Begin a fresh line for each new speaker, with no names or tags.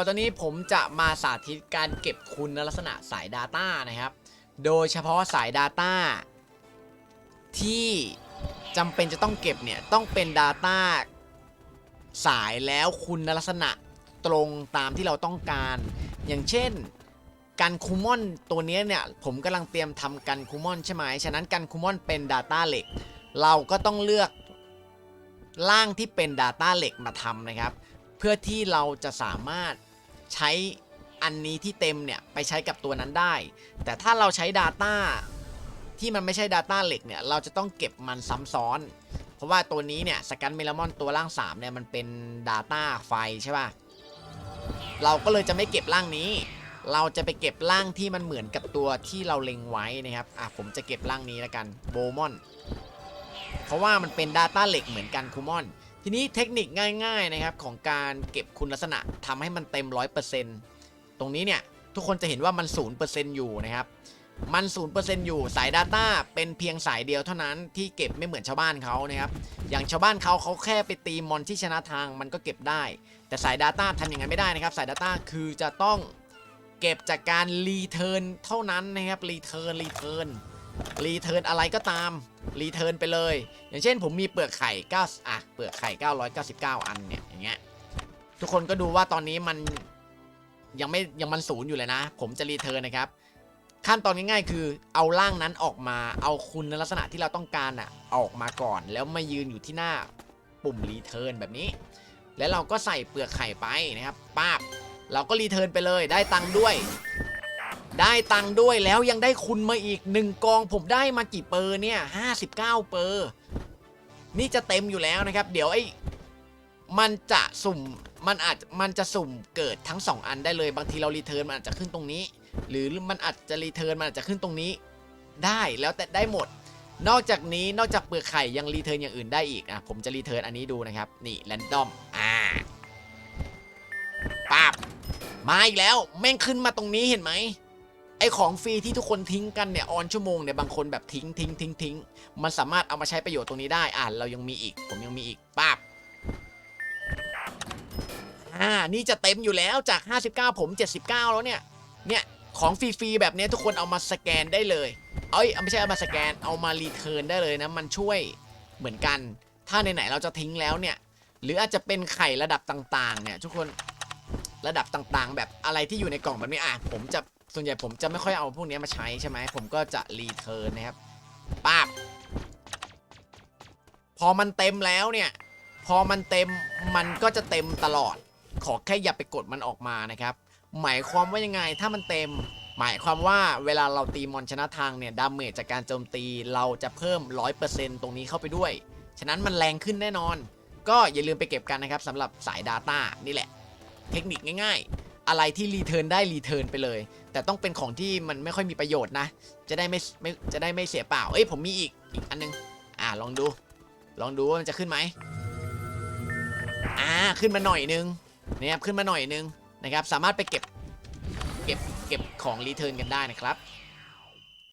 ต่อจากนี้ผมจะมาสาธิตการเก็บคุณลักษณะสาย Data นะครับ โดยเฉพาะสาย Data ที่จำเป็นจะต้องเก็บเนี่ย ต้องเป็น Data สายแล้วคุณลักษณะตรงตามที่เราต้องการ อย่างเช่นกันคูมอนตัวนี้เนี่ย ผมกำลังเตรียมทำกันคูมอนใช่ไหม ฉะนั้นกันคูมอนเป็น Data เหล็ก เราก็ต้องเลือกร่างที่เป็น Data เหล็กมาทำนะครับ เพื่อที่เราจะสามารถ ใช้อันนี้ที่เต็มเนี่ยไปใช้กับตัวนั้นได้ แต่ถ้าเราใช้ Data ที่มันไม่ใช่ Data เหล็กเนี่ยเราจะต้องเก็บมันซ้ำซ้อน เพราะว่าตัวนี้เนี่ยสกันเมลามอนตัวล่าง3เนี่ยมันเป็น Data ไฟใช่ป่ะเราก็เลยจะไม่เก็บร่างนี้ เราจะไปเก็บร่างที่มันเหมือนกับตัวที่เราเล็งไว้นะครับอะผมจะเก็บร่างนี้แล้วกันโบมอนเพราะว่ามันเป็น Data เหล็กเหมือนกันคูมอน ทีนี้เทคนิคง่ายๆนะครับของการเก็บคุณลักษณะทำให้มันเต็ม 100%ตรงนี้เนี่ยทุกคนจะเห็นว่ามัน 0%อยู่นะครับ มัน 0%อยู่สาย Data เป็นเพียงสายเดียวเท่านั้นที่เก็บไม่เหมือนชาวบ้านเขานะครับ อย่างชาวบ้านเขาเขาแค่ไปตีมอนที่ชนะทางมันก็เก็บได้ แต่สาย Data ทำอย่างนั้นไม่ได้นะครับ สาย Data คือจะต้องเก็บจากการรีเทิร์นเท่านั้นนะครับรีเทิร์นรีเทิร์น รีเทิร์นอะไรก็ตาม รีเทิร์นไปเลย อย่างเช่นผมมีเปลือกไข่9อะ เปลือกไข่ 999 อันเนี่ย อย่างเงี้ย ทุกคนก็ดูว่าตอนนี้มันยังไม่ยังมันศูนย์อยู่เลยนะ ผมจะรีเทิร์นนะครับ ขั้นตอนง่ายๆ คือเอาร่างนั้นออกมา เอาคุณลักษณะที่เราต้องการอะออกมาก่อน แล้วมายืนอยู่ที่หน้าปุ่มรีเทิร์นแบบนี้ แล้วเราก็ใส่เปลือกไข่ไปนะครับป้าบเราก็รีเทิร์นไปเลย ได้ตังค์ด้วย ได้ตังค์ด้วยแล้วยังได้คุณมาอีกหนึ่งกอง ผมได้มากี่เปอร์เนี่ย59 เปอร์ นี่จะเต็มอยู่แล้วนะครับ เดี๋ยวไอ้มันจะสุ่มมันอาจมันจะสุ่มเกิดทั้ง 2 อันได้เลยบางทีเรารีเทิร์นมันอาจจะขึ้นตรงนี้ หรือมันอาจจะรีเทิร์นมันอาจจะขึ้นตรงนี้ ได้แล้วแต่ได้หมด นอกจากนี้นอกจากเปลือกไข่ยังรีเทิร์นอย่างอื่นได้อีกอะผมจะรีเทิร์นอันนี้ดูนะครับนี่แรนดอมอ่าป๊บมาอีกแล้วแม่งขึ้นมาตรงนี้เห็นไหม ไอของฟรีที่ทุกคนทิ้งกันเนี่ยออนชั่วโมงเนี่ยบางคนแบบทิ้งทิ้งทิ้งทิ้งมันสามารถเอามาใช้ประโยชน์ตรงนี้ได้อ่าเรายังมีอีก ผมยังมีอีกป้าบอ่านี่จะเต็มอยู่แล้วจาก 59 ผม 79 แล้วเนี่ยเนี่ยของฟรีๆแบบนี้ทุกคนเอามาสแกนได้เลยเอ้ยเอาไม่ใช่เอามาสแกนเอามารีเทิร์นได้เลยนะมันช่วยเหมือนกัน ถ้าไหนๆเราจะทิ้งแล้วเนี่ยหรืออาจจะเป็นไข่ระดับต่างๆเนี่ยทุกคนระดับต่างๆ แบบอะไรที่อยู่ในกล่องแบบนี้อะผมจะ ส่วนใหญ่ผมจะไม่ค่อยเอาพวกนี้มาใช้ใช่ไหมผมก็จะรีเทิร์นนะครับป้าบพอมันเต็มแล้วเนี่ย พอมันเต็มมันก็จะเต็มตลอด ขอแค่อย่าไปกดมันออกมานะครับ หมายความว่ายังไงถ้ามันเต็ม หมายความว่าเวลาเราตีมอนชนะทางเนี่ยดาเมจจากการโจมตีเราจะเพิ่ม 100%ตรงนี้เข้าไปด้วย ฉะนั้นมันแรงขึ้นแน่นอน ก็อย่าลืมไปเก็บกันนะครับสำหรับสาย Data นี่แหละ เทคนิคง่ายๆ อะไรที่รีเทิร์นได้รีเทิร์นไปเลย แต่ต้องเป็นของที่มันไม่ค่อยมีประโยชน์นะ จะได้ไม่ไม่จะได้ไม่เสียเปล่า เอ้ยผมมีอีกอีกอันนึง อ่าลองดู ลองดูว่ามันจะขึ้นไหมอ่าขึ้นมาหน่อยนึงนะครับขึ้นมาหน่อยนึงนะครับ สามารถไปเก็บเก็บเก็บของรีเทิร์นกันได้นะครับ